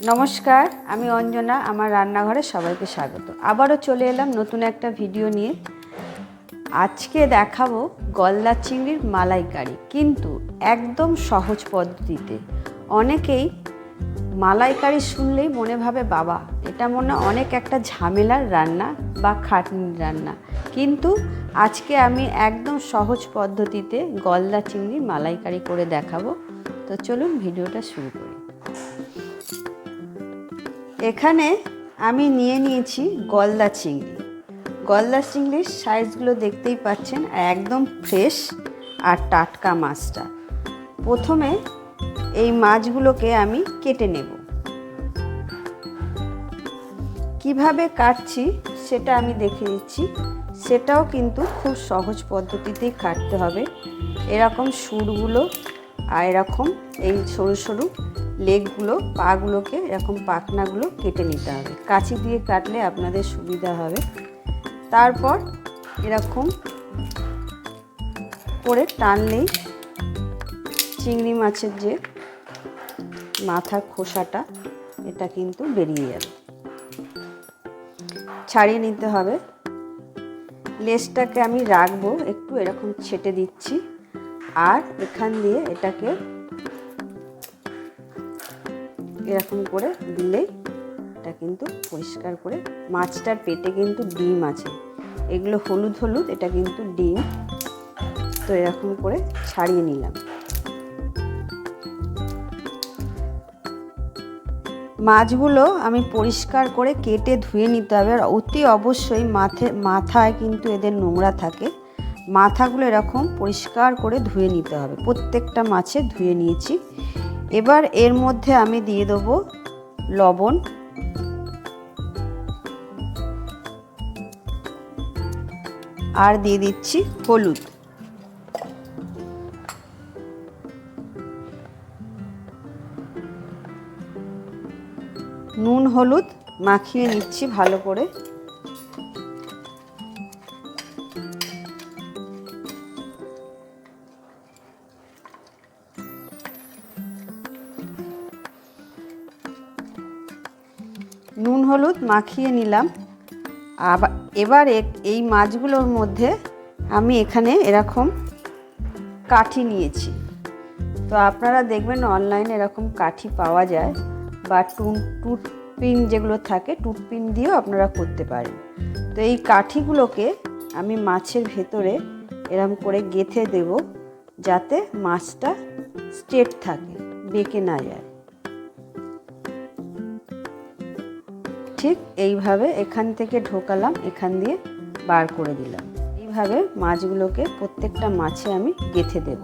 নমস্কার, আমি অঞ্জনা, আমার রান্নাঘরে সবাইকে স্বাগত। আবারও চলে এলাম নতুন একটা ভিডিও নিয়ে। আজকে দেখাবো গলদা চিংড়ির মালাইকারি, কিন্তু একদম সহজ পদ্ধতিতে। অনেকেই মালাইকারি শুনলেই মনে ভাবে, বাবা, এটা মনে অনেক একটা ঝামেলার রান্না বা খাটনির রান্না। কিন্তু আজকে আমি একদম সহজ পদ্ধতিতে গলদা চিংড়ির মালাইকারি করে দেখাবো। তো চলুন ভিডিওটা শুরু করি। এখানে আমি নিয়ে নিয়েছি গলদা চিংড়ি। গলদা চিংড়ির সাইজগুলো দেখতেই পাচ্ছেন, একদম ফ্রেশ আর টাটকা মাছটা। প্রথমে এই মাছগুলোকে আমি কেটে নেব। কীভাবে কাটছি সেটা আমি দেখে দিচ্ছি সেটাও কিন্তু খুব সহজ পদ্ধতিতেই কাটতে হবে। এরকম সুরগুলো আর এরকম এই সরু সরু লেগগুলো, পাগুলোকে এরকম পাখনাগুলো কেটে নিতে হবে। কাঁচি দিয়ে কাটলে আপনাদের সুবিধা হবে। তারপর এরকম করে টানলেই চিংড়ি মাছের যে মাথার খোসাটা, এটা কিন্তু বেরিয়ে যাবে। ছাড়িয়ে নিতে হবে। লেজটাকে আমি রাখব, একটু এরকম ছেটে দিচ্ছি। আর এখান দিয়ে এটাকে এরকম করে দিলেই এটা কিন্তু পরিষ্কার করে, মাছটার পেটে কিন্তু ডিম আছে। এগুলো হলুদ হলুদ, এটা কিন্তু ডিম। তো এরকম করে ছাড়িয়ে নিলাম। মাছগুলো আমি পরিষ্কার করে কেটে ধুয়ে নিতে হবে। আর অতি অবশ্যই মাথে, মাথায় কিন্তু এদের নোংরা থাকে। মাথাগুলো এরকম পরিষ্কার করে ধুয়ে নিতে হবে। প্রত্যেকটা মাছে ধুয়ে নিয়েছি। এবার এর মধ্যে আমি দিয়ে দেবো লবণ। আর দিয়ে দিচ্ছি হলুদ। নুন, হলুদ মাখিয়ে নিচ্ছি ভালো করে। মাখিয়ে নিলাম। আবার এবার এই মাছগুলোর মধ্যে আমি এখানে এরকম কাঠি নিয়েছি। তো আপনারা দেখবেন অনলাইনে এরকম কাঠি পাওয়া যায় বা টুন টুথপিন যেগুলো থাকে, টুথপিন দিয়েও আপনারা করতে পারেন। তো এই কাঠিগুলোকে আমি মাছের ভেতরে এরম করে গেথে দেব যাতে মাছটা স্ট্রেট থাকে, বেঁকে না যায়। ঠিক এইভাবে এখান থেকে ঢোকালাম, এখান দিয়ে বার করে দিলাম। এইভাবে মাছগুলোকে প্রত্যেকটা মাছে আমি গেথে দেব।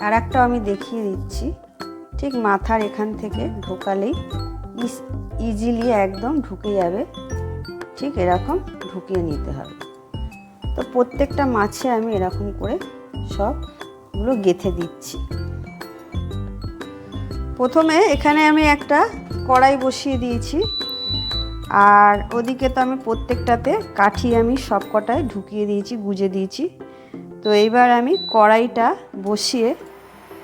আর একটা আমি দেখিয়ে দিচ্ছি। ঠিক মাথার এখান থেকে ঢোকালেই ইজিলি একদম ঢুকে যাবে। ঠিক এরকম ঢুকিয়ে নিতে হবে। তো প্রত্যেকটা মাছে আমি এরকম করে সবগুলো গেথে দিচ্ছি। প্রথমে এখানে আমি একটা কড়াই বসিয়ে দিয়েছি। আর ওদিকে তো আমি প্রত্যেকটাতে কাঠি আমি সব কটায় ঢুকিয়ে দিয়েছি, গুজে দিয়েছি। তো এইবার আমি কড়াইটা বসিয়ে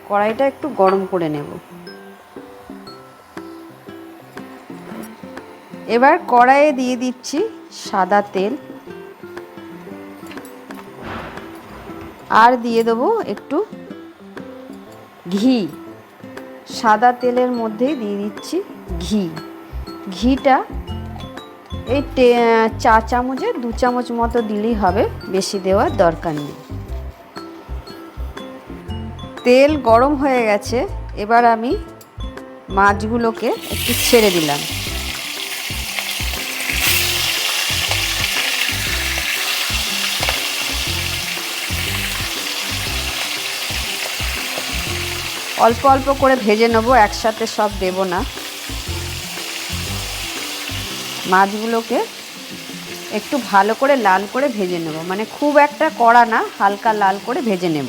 কড়াইটা একটু গরম করে নেব। এবার কড়াইয়ে দিয়ে দিচ্ছি সাদা তেল। আর দিয়ে দেবো একটু ঘি। সাদা তেলের মধ্যেই দিয়ে দিচ্ছি ঘি। ঘিটা এই চা চামচে, দু চামচ মতো দিলেই হবে, বেশি দেওয়ার দরকার নেই। তেল গরম হয়ে গেছে, এবার আমি মাছগুলোকে একটু ছেড়ে দিলাম। অল্প অল্প করে ভেজে নেব, একসাথে সব দেব না। মাছগুলোকে একটু ভালো করে লাল করে ভেজে নেব মানে খুব একটা কড়া না, হালকা লাল করে ভেজে নেব।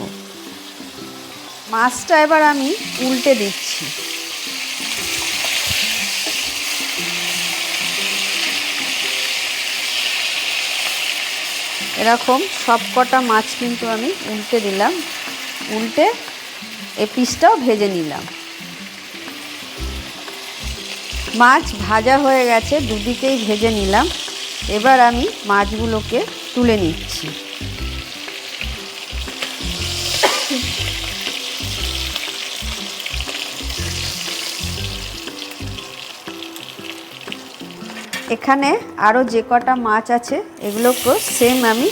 মাছটা এবার আমি উল্টে দিচ্ছি। এরকম সব কটা মাছ কিন্তু আমি উল্টে দিলাম। উল্টে এই পিসটাও ভেজে নিলাম। মাছ ভাজা হয়ে গেছে, দুদিকেই ভেজে নিলাম। এবার আমি মাছগুলোকে তুলে নিচ্ছি। এখানে আরও যে কটা মাছ আছে এগুলোকে সেম আমি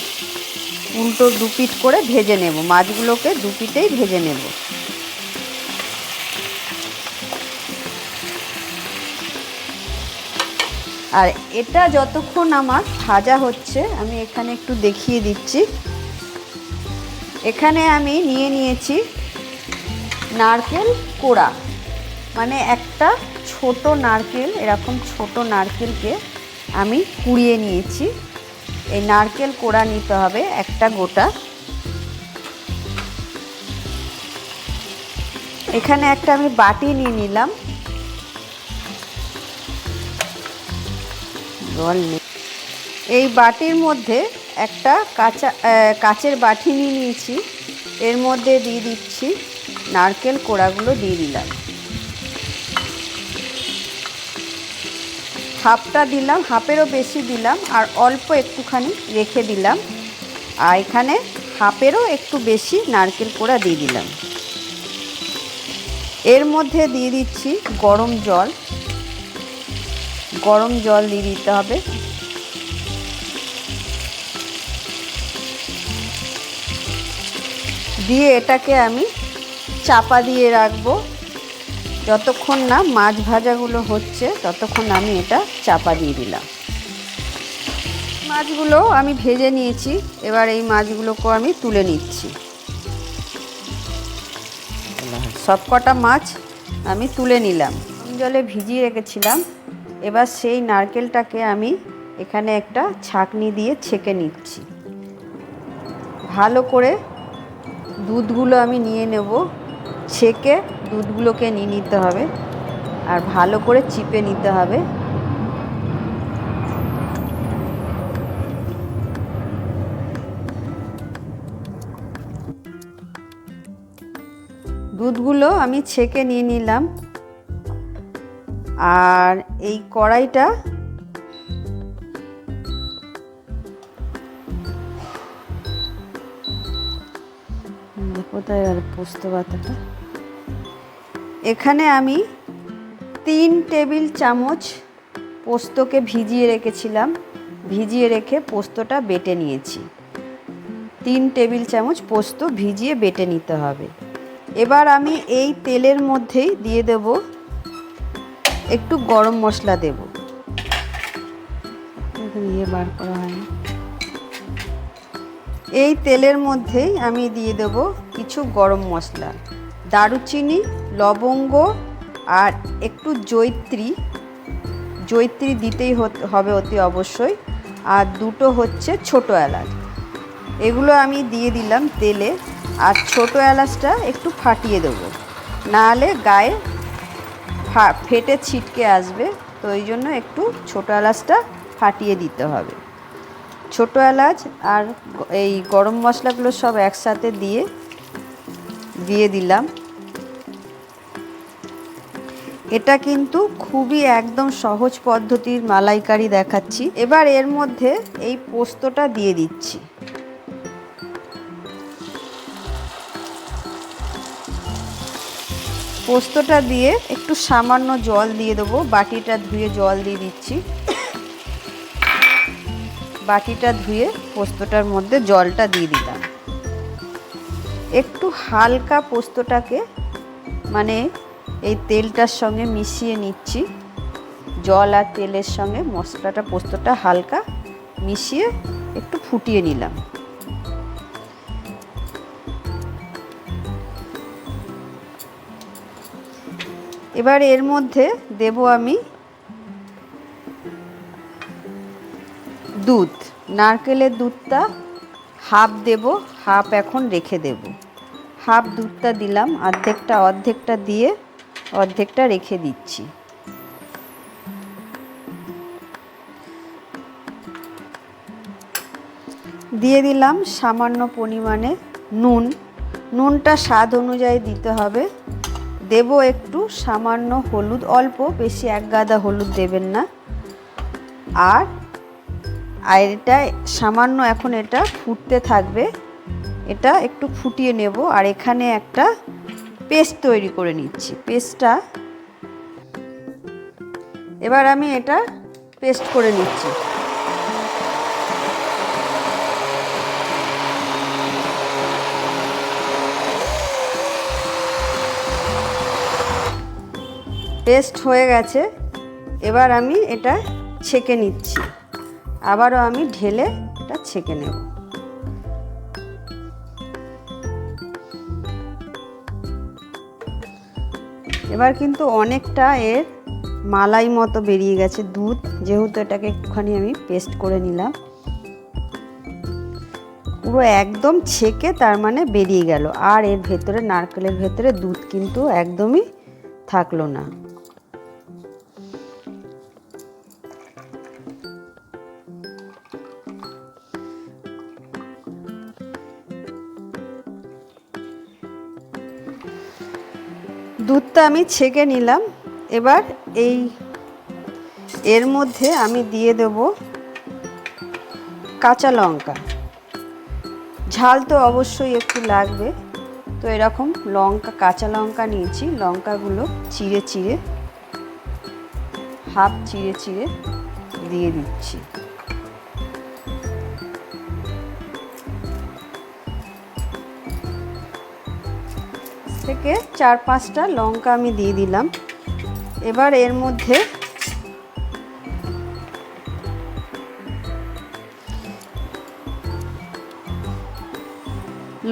উল্টো দুপিট করে ভেজে নেব। মাছগুলোকে দুপিটেই ভেজে নেব। আর এটা যতক্ষণ আমার ভাজা হচ্ছে, আমি এখানে একটু দেখিয়ে দিচ্ছি। এখানে আমি নিয়ে নিয়েছি নারকেল কোড়া। মানে একটা ছোট নারকেল, এরকম ছোট নারকেলকে আমি কুড়িয়ে নিয়েছি। এই নারকেল কোড়া নিতে হবে একটা গোটা। এখানে একটা আমি বাটি নিয়ে নিলাম। জল নেই। এই বাটির মধ্যে একটা কাঁচা কাচের বাটি নিয়ে নিয়েছি। এর মধ্যে দিয়ে দিচ্ছি নারকেল কোড়াগুলো দিয়ে দিলাম। হাফটা দিলাম, হাফেরও বেশি দিলাম, আর অল্প একটুখানি রেখে দিলাম। আর এখানে হাফেরও একটু বেশি নারকেল কোড়া দিয়ে দিলাম। এর মধ্যে দিয়ে দিচ্ছি গরম জল। গরম জল দিয়ে দিতে হবে। দিয়ে এটাকে আমি চাপা দিয়ে রাখব। যতক্ষণ না মাছ ভাজাগুলো হচ্ছে, ততক্ষণ আমি এটা চাপা দিয়ে দিলাম। মাছগুলো আমি ভেজে নিয়েছি, এবার এই মাছগুলোকেও আমি তুলে নিচ্ছি। সব কটা মাছ আমি তুলে নিলাম। জলে ভিজিয়ে রেখেছিলাম। এবার সেই নারকেলটাকে আমি এখানে একটা ছাঁকনি দিয়ে ছেঁকে নিচ্ছি। ভালো করে দুধগুলো আমি নিয়ে নেব। ছেঁকে দুধগুলোকে নিয়ে নিতে হবে আর ভালো করে চিপে নিতে হবে। দুধগুলো আমি ছেঁকে নিয়ে নিলাম। আর এই কড়াইটা কোথায় আর পোস্ত পাতাটা এখানে আমি তিন টেবিল চামচ পোস্তকে ভিজিয়ে রেখেছিলাম। ভিজিয়ে রেখে পোস্তটা বেটে নিয়েছি। তিন টেবিল চামচ পোস্ত ভিজিয়ে বেটে নিতে হবে। এবার আমি এই তেলের মধ্যেই দিয়ে দেব একটু গরম মশলা দেব। ইয়ে বার করা হয় এই তেলের মধ্যেই আমি দিয়ে দেব কিছু গরম মশলা। দারুচিনি লবঙ্গ আর একটু জৈত্রী। জৈত্রী দিতেই হবে অতি অবশ্যই। আর দুটো হচ্ছে ছোট এলাচ। এগুলো আমি দিয়ে দিলাম তেলে। আর ছোট এলাচটা একটু ফাটিয়ে দেবো। নাহলে গায়ে ফেটে ছিটকে আসবে, তো এই জন্য একটু ছোট এলাচটা ফাটিয়ে দিতে হবে। ছোট এলাচ আর এই গরম মশলাগুলো সব একসাথে দিয়ে দিয়ে দিলাম। এটা কিন্তু খুবই একদম সহজ পদ্ধতির মালাইকারি দেখাচ্ছি। এবার এর মধ্যে এই পোস্তটা দিয়ে দিচ্ছি। পোস্তটা দিয়ে একটু সামান্য জল দিয়ে দেবো। বাটিটা ধুয়ে জল দিয়ে দিচ্ছি। বাটিটা ধুয়ে পোস্তটার মধ্যে জলটা দিয়ে দিলাম। একটু হালকা পোস্তটাকে মানে এই তেলটার সঙ্গে মিশিয়ে নিচ্ছি। জল আর তেলের সঙ্গে মশলাটা পোস্তটা হালকা মিশিয়ে একটু ফুটিয়ে নিলাম। এবার এর মধ্যে দেব আমি দুধ। নারকেলের দুধটা হাফ দেব, হাফ এখন রেখে দেব। হাফ দুধটা দিলাম, অর্ধেকটা অর্ধেকটা দিয়ে অর্ধেকটা রেখে দিচ্ছি। দিয়ে দিলাম সামান্য পরিমাণে নুন। নুনটা স্বাদ অনুযায়ী দিতে হবে। দেব একটু, সামান্য হলুদ, অল্প, বেশি এক গাদা হলুদ দেবেন না। আর আর এটা সামান্য এখন এটা ফুটতে থাকবে। এটা একটু ফুটিয়ে নেব আর এখানে একটা পেস্ট তৈরি করে নিচ্ছি, পেস্টটা। এবার আমি এটা পেস্ট করে নিচ্ছি। পেস্ট হয়ে গেছে। এবার আমি এটা ছেঁকে নিচ্ছি। আবারও আমি ঢেলে এটা ছেঁকে নেব। এবার কিন্তু অনেকটা এর মালাই মতো বেরিয়ে গেছে দুধ। যেহেতু এটাকে একটুখানি আমি পেস্ট করে নিলাম। পুরো একদম ছেঁকে তার মানে বেরিয়ে গেল। আর এর ভেতরে, নারকেলের ভেতরে দুধ কিন্তু একদমই থাকল না। দুধটা আমি ছেঁকে নিলাম। এবার এই, এর মধ্যে আমি দিয়ে দেব কাঁচা লঙ্কা। ঝাল তো অবশ্যই একটু লাগবে। তো এরকম লঙ্কা, কাঁচা লঙ্কা নিয়েছি। লঙ্কাগুলো চিড়ে চিড়ে, হাফ চিড়ে চিড়ে দিয়ে দিচ্ছি। থেকে চার পাঁচটা লঙ্কা আমি দিয়ে দিলাম। এবার এর মধ্যে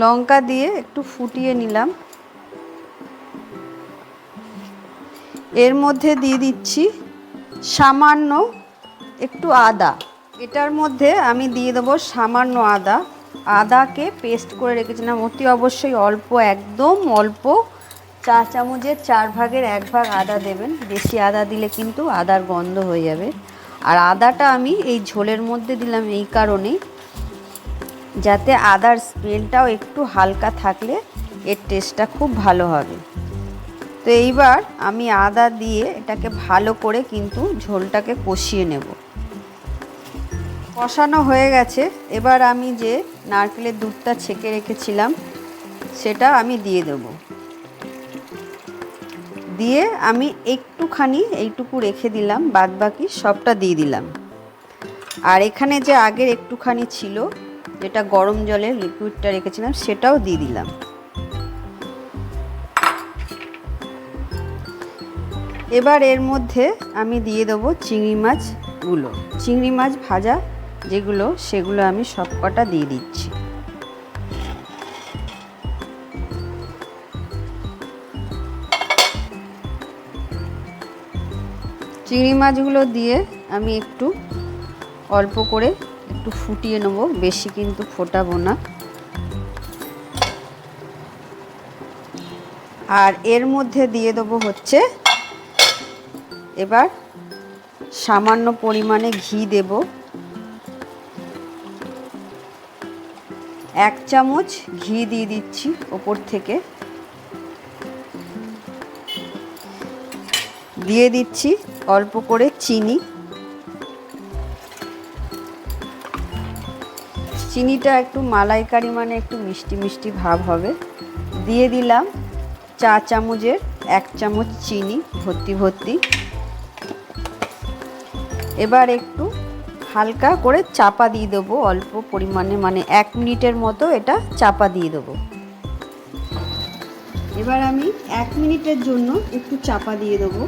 লঙ্কা দিয়ে একটু ফুটিয়ে নিলাম। এর মধ্যে দিয়ে দিচ্ছি সামান্য একটু আদা। এটার মধ্যে আমি দিয়ে দেবো সামান্য আদা। আদাকে পেস্ট করে রেখেছিলাম। অতি অবশ্যই অল্প, একদম অল্প। চা চামচের চার ভাগের এক ভাগ আদা দেবেন। বেশি আদা দিলে কিন্তু আদার গন্ধ হয়ে যাবে। আর আদাটা আমি এই ঝোলের মধ্যে দিলাম এই কারণেই যাতে আদার স্মেলটাও একটু হালকা থাকলে এর টেস্টটা খুব ভালো হবে। তো এইবার আমি আদা দিয়ে এটাকে ভালো করে কিন্তু ঝোলটাকে কষিয়ে নেব। কষানো হয়ে গেছে। এবার আমি যে নারকেলের দুধটা ছেঁকে রেখেছিলাম, সেটা আমি দিয়ে দেব। দিয়ে আমি একটুখানি এইটুকু রেখে দিলাম বাদ বাকি সবটা দিয়ে দিলাম। আর এখানে যে আগের একটুখানি ছিল, যেটা গরম জলের লিকুইডটা রেখেছিলাম, সেটাও দিয়ে দিলাম। এবার এর মধ্যে আমি দিয়ে দেবো চিংড়ি মাছগুলো। চিংড়ি মাছ ভাজা যেগুলো সেগুলো আমি সবকটা দিয়ে দিচ্ছি। চিংড়ি মাছগুলো দিয়ে আমি একটু অল্প করে একটু ফুটিয়ে নেব, বেশি কিন্তু ফোটাবো না। আর এর মধ্যে দিয়ে দেবো হচ্ছে, এবার সামান্য পরিমাণে ঘি দেব। এক চামচ ঘি দিয়ে দিচ্ছি ওপর থেকে। দিয়ে দিচ্ছি অল্প করে চিনি। চিনিটা একটু মালাইকারি মানে একটু মিষ্টি মিষ্টি ভাব হবে। দিয়ে দিলাম চা চামচের এক চামচ চিনি ভর্তি ভর্তি। এবার একটু হালকা করে চাপা দিয়ে দেবো, অল্প পরিমাণে মানে এক মিনিটের মতো এটা চাপা দিয়ে দেবো। এবার আমি এক মিনিটের জন্য একটু চাপা দিয়ে দেবো।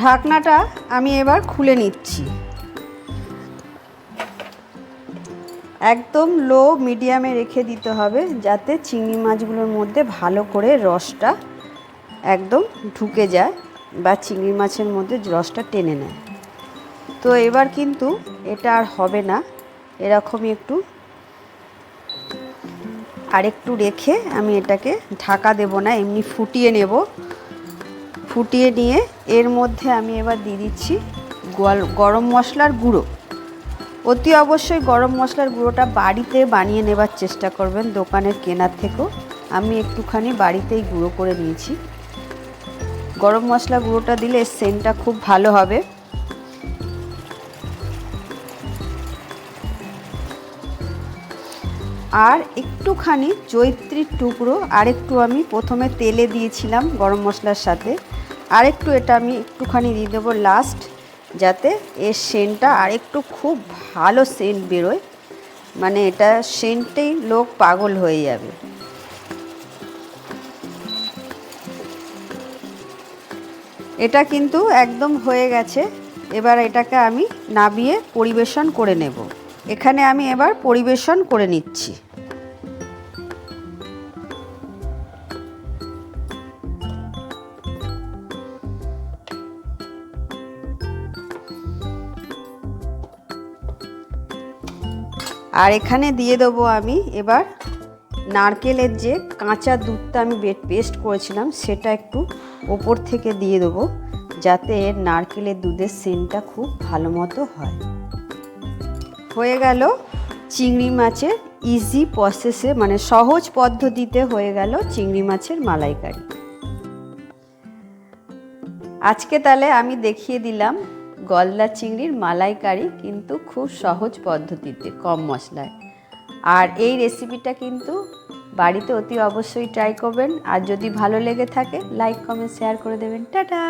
ঢাকনাটা আমি এবার খুলে নিচ্ছি। একদম লো, মিডিয়ামে রেখে দিতে হবে, যাতে চিংড়ি মাছগুলোর মধ্যে ভালো করে রসটা একদম ঢুকে যায় বা চিংড়ি মাছের মধ্যে রসটা টেনে নেয়। তো এবার কিন্তু এটা আর হবে না। এরকমই একটু আরেকটু রেখে আমি এটাকে ঢাকা দেব না, এমনি ফুটিয়ে নেব। ফুটিয়ে নিয়ে এর মধ্যে আমি এবার দিয়ে দিচ্ছি গরম মশলার গুঁড়ো। অতি অবশ্যই গরম মশলার গুঁড়োটা বাড়িতে বানিয়ে নেবার চেষ্টা করবেন দোকানের কেনার থেকেও। আমি একটুখানি বাড়িতেই গুঁড়ো করে নিয়েছি। গরম মশলা গুঁড়োটা দিলে সেন্টটা খুব ভালো হবে। আর একটুখানি জৈত্রীর টুকরো আর একটু আমি প্রথমে তেলে দিয়েছিলাম গরম মশলার সাথে। আর একটু এটা আমি একটুখানি দিয়ে দেবো লাস্ট যাতে এর সেন্টটা আর একটু খুব ভালো সেন্ট বেরোয়। মানে এটা সেন্টেই লোক পাগল হয়ে যাবে। এটা কিন্তু একদম হয়ে গেছে। এবার এটাকে আমি নাবিয়ে পরিবেশন করে নেব। এখানে আমি এবার পরিবেশন করে নিচ্ছি। আর এখানে দিয়ে দেবো আমি এবার নারকেলের যে কাঁচা দুধটা আমি বেট পেস্ট করেছিলাম, সেটা একটু ওপর থেকে দিয়ে দেবো, যাতে নারকেলের দুধের সেন্টটা খুব ভালো মতো হয়। হয়ে গেল চিংড়ি মাছের ইজি প্রসেসে মানে সহজ পদ্ধতিতে হয়ে গেল চিংড়ি মাছের মালাইকারি। আজকে তাহলে আমি দেখিয়ে দিলাম গলদা চিংড়ির মালাইকারি কিন্তু খুব সহজ পদ্ধতিতে, কম মশলায়। আর এই রেসিপিটা কিন্তু বাড়িতে অতি অবশ্যই ট্রাই করবেন। আর যদি ভালো লেগে থাকে লাইক কমেন্ট শেয়ার করে দেবেন। টাটা!